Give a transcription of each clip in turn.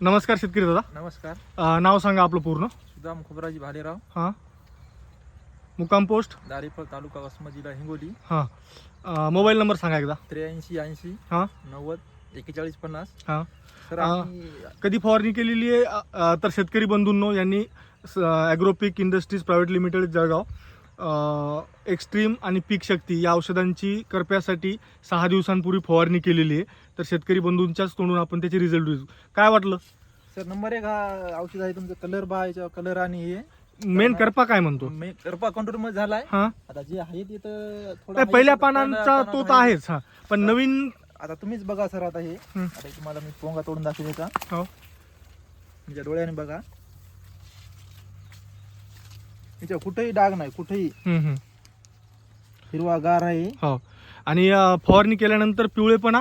नमस्कार शेतकरी दादा. नमस्कार. अ, नाव सांगा आपलं पूर्ण. सुदाम खुबराजी भालेराव. हां. मुक्काम पोस्ट. दारेफळ तालुका वसमत जिल्हा हिंगोली. हां. अ, मोबाईल नंबर सांगा एकदा. त्र्याऐंशी ऐंशी हां. नव्वद एकेचाळीस पन्नास. हां. सर हा. आम्ही कधी फवारणी केलेली आहे? अ, तर शेतकरी बंधूंनो यांनी Agropic Industries Private Limited Jalgaon. Extreme आणि पीक शक्ती या औषधांची करप्यासाठी सहा दिवसांपूर्वी फवारणी केलेली आहे. तर शेतकरी बंधूंच्याच तोंडून आपण त्याचे रिझल्ट देऊ काय वाटलं? सर नंबर एक हा औषध आहे तुमचं कलर बा याच्या कलर आणि हे. मेन करपा काय म्हणतो? मे- करपा कंट्रोलमध्ये झालाय. हां. आता जे आहे ते तर थोडं नाही, आहे, पहिल्या पानांचा तो तर. आहेच हा. पण नवीन आता तुम्हीच बघा सर आता हे. हं. आता तुम्हाला मी पोंगा तोडून दाखवते का? हो. तुमच्या डोळ्याने बघा. त्याच्या कुठेही डाग नाही कुठेही. हम्म, हम्म. हिरवा गार आहे. हो. आणि अ, फवारणी केल्यानंतर पिवळेपणा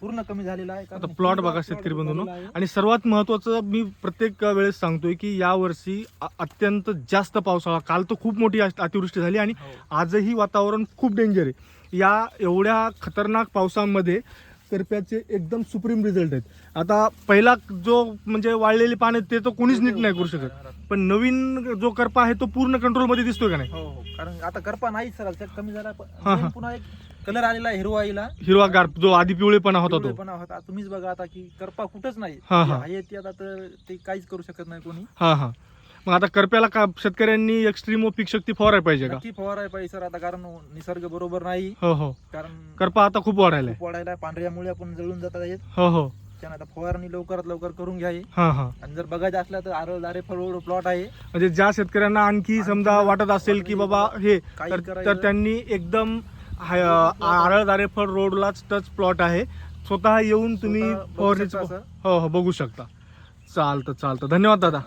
पूर्ण कमी झालेला आहे कारण आता प्लॉट हिरवा बघा plot शेतकरी झालेला बंधूंनो आहे. आणि सर्वात महत्वाचं मी प्रत्येक वेळेस सांगतोय की यावर्षी अ- अत्यंत जास्त पावसाळा काल तर खूप मोठी अश- अतिवृष्टी झाली आणि हो. आजही वातावरण खूप डेंजर आहे. या एवढ्या खतरनाक पावसामध्ये करप्याचे एकदम सुप्रीम रिझल्ट आहेत. आता पहिला जो म्हणजे वाळलेले पान आहेत ते तर कोणीच नीट नाही करू शकत. पण नवीन जो करपा आहे तो पूर्ण कंट्रोलमध्ये दिसतोय का नाही? हो हो. कारण आता करपा नाही सर त्यात कमी झाला पण हा, हा. पुन्हा एक कलर आलेला आहे हिरवा आईला. हिरवागार जो आधी पिवळेपणा होता तो. पिवळेपणा होता. तुम्हीच बघा आता की करपा कुठंच नाही. हा, जे हा. आहे ते आता तर ते काहीच करू शकत नाही कोणी. हा हा. मग आता करप्याला का शेतकऱ्यांनी एक्स्ट्रीम पीक शक्ती फवारायला पाहिजे का? नक्की फवाराय पाहिजे सर. आता कारण निसर्ग बरोबर नाही. हो हो. कारण करपा आता खूप वाढायला खूप वाढायला पांढऱ्या मुळे आपण जळून जातात आहेत. हो हो. त्यानं आता फवारणी लवकरात लवकर करून घ्यावी हा. हा आणि जर बघायचं असलं तर आरळ दारे फळ प्लॉट आहे. म्हणजे ज्या शेतकऱ्यांना आणखी समजा वाटत असेल की बाबा हे काही तर करायचं. तर त्यांनी एकदम आरळदारेफळ रोडलाच टच प्लॉट आहे. स्वतः येऊन तुम्ही स्वतः बघू फवारणीचं शकता, सर. हो हो बघू शकता. चालतं चालतं. धन्यवाद दादा.